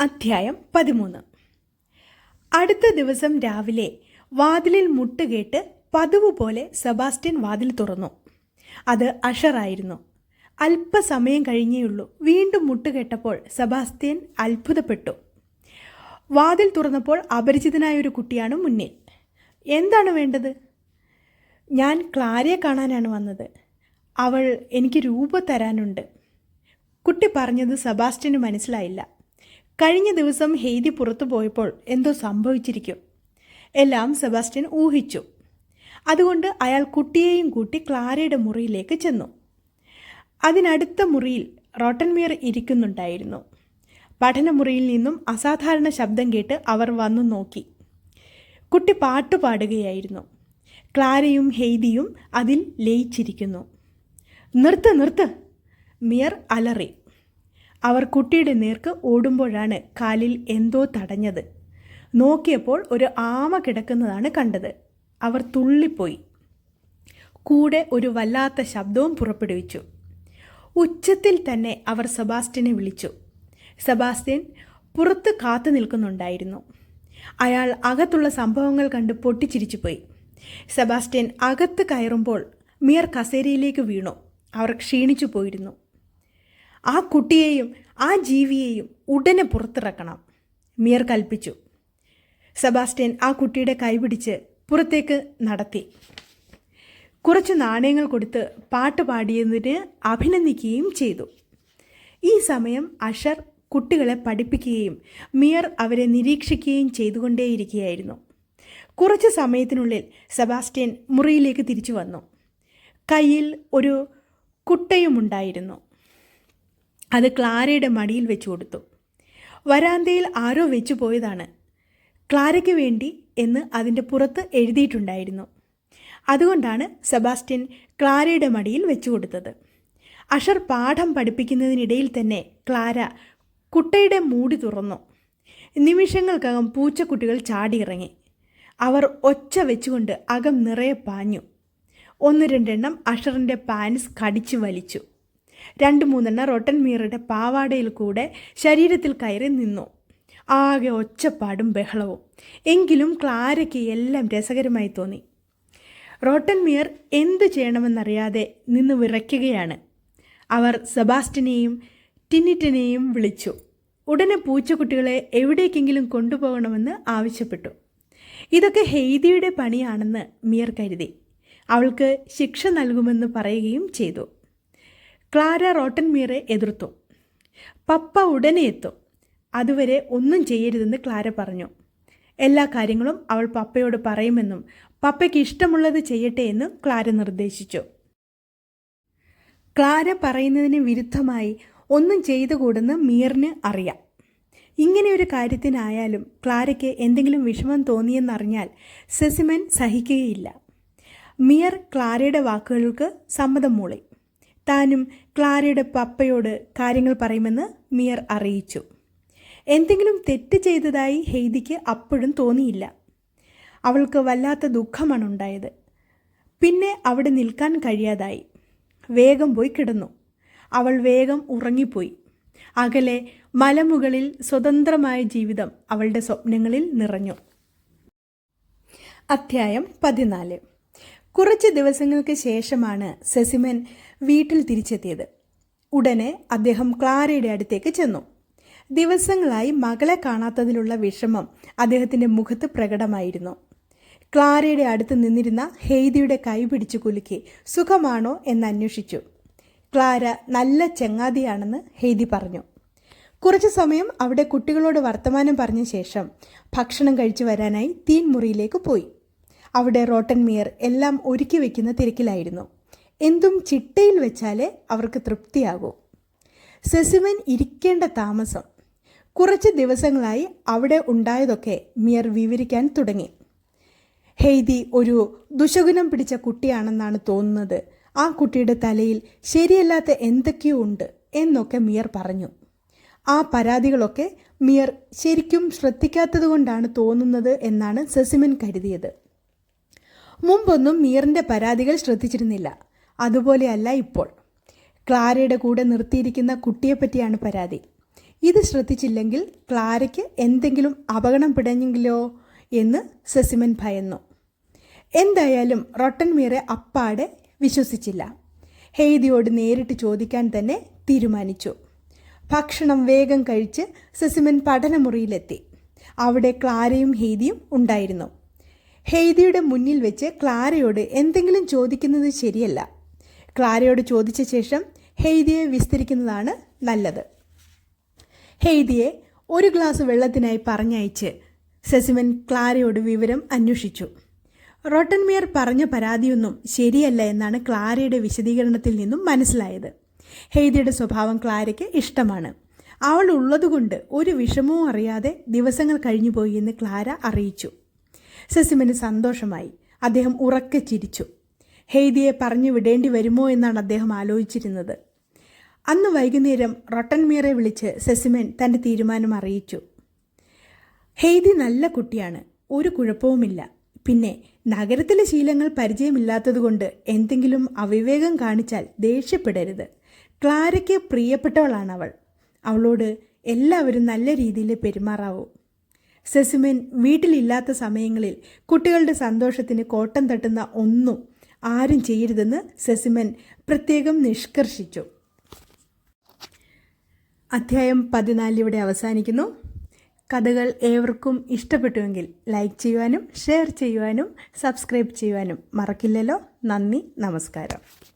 അധ്യായം പതിമൂന്ന്. അടുത്ത ദിവസം രാവിലെ വാതിലിൽ മുട്ടുകേട്ട് പതിവ് പോലെ സെബാസ്റ്റ്യൻ വാതിൽ തുറന്നു. അത് അഷറായിരുന്നു. അല്പസമയം കഴിഞ്ഞേയുള്ളൂ. വീണ്ടും മുട്ടുകേട്ടപ്പോൾ സെബാസ്റ്റ്യൻ അത്ഭുതപ്പെട്ടു. വാതിൽ തുറന്നപ്പോൾ അപരിചിതനായ ഒരു കുട്ടിയാണ് മുന്നിൽ. എന്താണ് വേണ്ടത്? ഞാൻ ക്ലാരയെ കാണാനാണ് വന്നത്. അവൾ എനിക്ക് രൂപ തരാനുണ്ട്. കുട്ടി പറഞ്ഞത് സെബാസ്റ്റ്യന് മനസ്സിലായില്ല. കഴിഞ്ഞ ദിവസം ഹെയ്തി പുറത്തു പോയപ്പോൾ എന്തോ സംഭവിച്ചിരിക്കും. എല്ലാം സെബാസ്റ്റ്യൻ ഊഹിച്ചു. അതുകൊണ്ട് അയാൾ കുട്ടിയെയും കൂട്ടി ക്ലാരയുടെ മുറിയിലേക്ക് ചെന്നു. അതിനടുത്ത മുറിയിൽ റോട്ടൻമിയർ ഇരിക്കുന്നുണ്ടായിരുന്നു. പഠനമുറിയിൽ നിന്നും അസാധാരണ ശബ്ദം കേട്ട് അവർ വന്നു നോക്കി. കുട്ടി പാട്ട് പാടുകയായിരുന്നു. ക്ലാരയും ഹെയ്തിയും അതിൽ ലയിച്ചിരിക്കുന്നു. നിർത്ത് നിർത്ത് മിയർ അലറി. അവർ കുട്ടിയുടെ നേർക്ക് ഓടുമ്പോഴാണ് കാലിൽ എന്തോ തടഞ്ഞത്. നോക്കിയപ്പോൾ ഒരു ആമ കിടക്കുന്നതാണ് കണ്ടത്. അവർ തുള്ളിപ്പോയി. കൂടെ ഒരു വല്ലാത്ത ശബ്ദവും പുറപ്പെടുവിച്ചു. ഉച്ചത്തിൽ തന്നെ അവർ സെബാസ്റ്റ്യനെ വിളിച്ചു. സെബാസ്റ്റ്യൻ പുറത്ത് കാത്തു നിൽക്കുന്നുണ്ടായിരുന്നു. അയാൾ അകത്തുള്ള സംഭവങ്ങൾ കണ്ട് പൊട്ടിച്ചിരിച്ചു പോയി സെബാസ്റ്റ്യൻ അകത്ത് കയറുമ്പോൾ മിയർ കസേരയിലേക്ക് വീണു. അവർ ക്ഷീണിച്ചു പോയിരുന്നു ആ കുട്ടിയെയും ആ ജീവിയെയും ഉടനെ പുറത്തിറക്കണം. മിയർ കൽപ്പിച്ചു. സെബാസ്റ്റ്യൻ ആ കുട്ടിയുടെ കൈപിടിച്ച് പുറത്തേക്ക് നടത്തി. കുറച്ച് നാണയങ്ങൾ കൊടുത്ത് പാട്ട് പാടിയതിന് അഭിനന്ദിക്കുകയും ചെയ്തു. ഈ സമയം അഷർ കുട്ടികളെ പഠിപ്പിക്കുകയും മിയർ അവരെ നിരീക്ഷിക്കുകയും ചെയ്തുകൊണ്ടേയിരിക്കുകയായിരുന്നു. കുറച്ച് സമയത്തിനുള്ളിൽ സെബാസ്റ്റ്യൻ മുറിയിലേക്ക് തിരിച്ചു വന്നു. കയ്യിൽ ഒരു കുട്ടയുമുണ്ടായിരുന്നു. അത് ക്ലാരയുടെ മടിയിൽ വെച്ചു കൊടുത്തു. വരാന്തയിൽ ആരോ വെച്ചു പോയതാണ്. ക്ലാരയ്ക്ക് വേണ്ടി എന്ന് അതിന്റെ പുറത്ത് എഴുതിയിട്ടുണ്ടായിരുന്നു. അതുകൊണ്ടാണ് സെബാസ്റ്റ്യൻ ക്ലാരയുടെ മടിയിൽ വെച്ചു കൊടുത്തത്. അഷർ പാഠം പഠിപ്പിക്കുന്നതിനിടയിൽ തന്നെ ക്ലാര കുട്ടയുടെ മൂടി തുറന്നു. നിമിഷങ്ങൾക്കകം പൂച്ചക്കുട്ടികൾ ചാടിയിറങ്ങി. അവർ ഒച്ച വെച്ചുകൊണ്ട് അകം നിറയെ പാഞ്ഞു. ഒന്ന് രണ്ടെണ്ണം അഷറിന്റെ പാൻസ് കടിച്ചു വലിച്ചു. രണ്ട് മൂന്നെണ്ണം റോട്ടൻ മീറയുടെ പാവാടയിൽ കൂടെ ശരീരത്തിൽ കയറി നിന്നു. ആകെ ഒച്ചപ്പാടും ബഹളവും. എങ്കിലും ക്ലാരയ്ക്ക് എല്ലാം രസകരമായി തോന്നി. റോട്ടൻ മിയർ എന്തു ചെയ്യണമെന്നറിയാതെ നിന്ന് വിറയ്ക്കുകയാണ്. അവർ സെബാസ്റ്റിനെയും ടിന്നിറ്റിനെയും വിളിച്ചു. ഉടനെ പൂച്ചക്കുട്ടികളെ എവിടേക്കെങ്കിലും കൊണ്ടുപോകണമെന്ന് ആവശ്യപ്പെട്ടു. ഇതൊക്കെ ഹെയ്തിയുടെ പണിയാണെന്ന് മിയർ കരുതി. അവൾക്ക് ശിക്ഷ നൽകുമെന്ന് പറയുകയും ചെയ്തു. ക്ലാര റോട്ടൻമിയറെ എതിർത്തു. പപ്പ ഉടനെ എത്തും. അതുവരെ ഒന്നും ചെയ്യരുതെന്ന് ക്ലാര പറഞ്ഞു. എല്ലാ കാര്യങ്ങളും അവൾ പപ്പയോട് പറയുമെന്നും പപ്പയ്ക്ക് ഇഷ്ടമുള്ളത് ചെയ്യട്ടെ എന്ന് ക്ലാര നിർദ്ദേശിച്ചു. ക്ലാര പറയുന്നതിന് വിരുദ്ധമായി ഒന്നും ചെയ്തുകൂടെന്ന് മീറിന് അറിയാം. ഇങ്ങനെ ഒരു കാര്യത്തിനായാലും ക്ലാരയ്ക്ക് എന്തെങ്കിലും വിഷമം തോന്നിയെന്നറിഞ്ഞാൽ സെസിമൻ സഹിക്കുകയില്ല. മിയർ ക്ലാരയുടെ വാക്കുകൾക്ക് സമ്മതം മൂളി. താനും ക്ലാരയുടെ പപ്പയോട് കാര്യങ്ങൾ പറയുമെന്ന് മിയർ അറിയിച്ചു. എന്തെങ്കിലും തെറ്റ് ചെയ്തതായി ഹെയ്തിക്ക് അപ്പോഴും തോന്നിയില്ല. അവൾക്ക് വല്ലാത്ത ദുഃഖമാണ് ഉണ്ടായത്. പിന്നെ അവിടെ നിൽക്കാൻ കഴിയാതായി. വേഗം പോയി കിടന്നു. അവൾ വേഗം ഉറങ്ങിപ്പോയി. അകലെ മലമുകളിൽ സ്വതന്ത്രമായ ജീവിതം അവളുടെ സ്വപ്നങ്ങളിൽ നിറഞ്ഞു. അധ്യായം പതിനാല്. കുറച്ച് ദിവസങ്ങൾക്ക് ശേഷമാണ് സെസിമൻ വീട്ടിൽ തിരിച്ചെത്തിയത്. ഉടനെ അദ്ദേഹം ക്ലാരയുടെ അടുത്തേക്ക് ചെന്നു. ദിവസങ്ങളായി മകളെ കാണാത്തതിലുള്ള വിഷമം അദ്ദേഹത്തിന്റെ മുഖത്ത് പ്രകടമായിരുന്നു. ക്ലാരയുടെ അടുത്ത് നിന്നിരുന്ന ഹെയ്ദിയുടെ കൈ പിടിച്ചു കുലുക്കി സുഖമാണോ? എന്ന് അന്വേഷിച്ചു. ക്ലാര നല്ല ചങ്ങാതിയാണെന്ന് ഹെയ്ദി പറഞ്ഞു. കുറച്ചു സമയം അവിടെ കുട്ടികളോട് വർത്തമാനം പറഞ്ഞ ശേഷം ഭക്ഷണം കഴിച്ചു വരാനായി തീൻ മുറിയിലേക്ക് പോയി. അവിടെ റോട്ടൻമിയർ എല്ലാം ഒരുക്കി വെക്കുന്ന തിരക്കിലായിരുന്നു. എന്തും ചിട്ടയിൽ വെച്ചാലേ അവർക്ക് തൃപ്തിയാകൂ. സെസിമൻ ഇരിക്കേണ്ട താമസം. കുറച്ച് ദിവസങ്ങളായി അവിടെ ഉണ്ടായതൊക്കെ മിയർ വിവരിക്കാൻ തുടങ്ങി. ഹെയ്തി ഒരു ദുശകുനം പിടിച്ച കുട്ടിയാണെന്നാണ് തോന്നുന്നത്. ആ കുട്ടിയുടെ തലയിൽ ശരിയല്ലാത്ത എന്തൊക്കെയോ ഉണ്ട് എന്നൊക്കെ മിയർ പറഞ്ഞു. ആ പരാതികളൊക്കെ മിയർ ശരിക്കും ശ്രദ്ധിക്കാത്തതുകൊണ്ടാണ് തോന്നുന്നത് എന്നാണ് സെസിമൻ കരുതിയത്. മുമ്പൊന്നും മിയറിന്റെ പരാതികൾ ശ്രദ്ധിച്ചിരുന്നില്ല. അതുപോലെയല്ല ഇപ്പോൾ. ക്ലാരയുടെ കൂടെ നിർത്തിയിരിക്കുന്ന കുട്ടിയെപ്പറ്റിയാണ് പരാതി. ഇത് ശ്രദ്ധിച്ചില്ലെങ്കിൽ ക്ലാരയ്ക്ക് എന്തെങ്കിലും അപകടം പിടഞ്ഞെങ്കിലോ എന്ന് സെസിമൻ ഭയന്നു. എന്തായാലും റൊട്ടൻമീറെ അപ്പാടെ വിശ്വസിച്ചില്ല. ഹെയ്ദിയോട് നേരിട്ട് ചോദിക്കാൻ തന്നെ തീരുമാനിച്ചു. ഭക്ഷണം വേഗം കഴിച്ച് സെസിമൻ പഠനമുറിയിലെത്തി. അവിടെ ക്ലാരയും ഹെയ്ദിയും ഉണ്ടായിരുന്നു. ഹെയ്ദിയുടെ മുന്നിൽ വെച്ച് ക്ലാരയോട് എന്തെങ്കിലും ചോദിക്കുന്നത് ശരിയല്ല. ക്ലാരയോട് ചോദിച്ച ശേഷം ഹെയ്ദിയെ വിസ്തരിക്കുന്നതാണ് നല്ലത്. ഹെയ്ദിയെ ഒരു ഗ്ലാസ് വെള്ളത്തിനായി പറഞ്ഞയച്ച് സെസിമൻ ക്ലാരയോട് വിവരം അന്വേഷിച്ചു. റോട്ടൻമിയർ പറഞ്ഞ പരാതിയൊന്നും ശരിയല്ല എന്നാണ് ക്ലാരയുടെ വിശദീകരണത്തിൽ നിന്നും മനസ്സിലായത്. ഹെയ്ദിയുടെ സ്വഭാവം ക്ലാരയ്ക്ക് ഇഷ്ടമാണ്. അവൾ ഉള്ളതുകൊണ്ട് ഒരു വിഷമവും അറിയാതെ ദിവസങ്ങൾ കഴിഞ്ഞുപോയി എന്ന് ക്ലാര അറിയിച്ചു. സെസിമന് സന്തോഷമായി. അദ്ദേഹം ഉറക്കെ ചിരിച്ചു. ഹെയ്ദിയെ പറഞ്ഞു വിടേണ്ടി വരുമോ എന്നാണ് അദ്ദേഹം ആലോചിച്ചിരുന്നത്. അന്ന് വൈകുന്നേരം റൊട്ടൻമീറെ വിളിച്ച് സെസിമൻ തന്റെ തീരുമാനം അറിയിച്ചു. ഹെയ്ദി നല്ല കുട്ടിയാണ് ഒരു കുഴപ്പവുമില്ല. പിന്നെ നഗരത്തിലെ ശീലങ്ങൾ പരിചയമില്ലാത്തതുകൊണ്ട് എന്തെങ്കിലും അവിവേകം കാണിച്ചാൽ ദേഷ്യപ്പെടരുത്. ക്ലാരയ്ക്ക് പ്രിയപ്പെട്ടവളാണ് അവൾ അവളോട് എല്ലാവരും നല്ല രീതിയിൽ പെരുമാറാവൂ. സെസിമൻ വീട്ടിലില്ലാത്ത സമയങ്ങളിൽ കുട്ടികളുടെ സന്തോഷത്തിന് കോട്ടം തട്ടുന്ന ഒന്നും ആരും ചെയ്യരുതെന്ന് സെസിമൻ പ്രത്യേകം നിഷ്കർഷിച്ചു. അധ്യായം പതിനാല് ഇവിടെ അവസാനിക്കുന്നു. കഥകൾ ഏവർക്കും ഇഷ്ടപ്പെട്ടുവെങ്കിൽ ലൈക്ക് ചെയ്യുവാനും ഷെയർ ചെയ്യുവാനും സബ്സ്ക്രൈബ് ചെയ്യുവാനും മറക്കില്ലല്ലോ. നന്ദി നമസ്കാരം.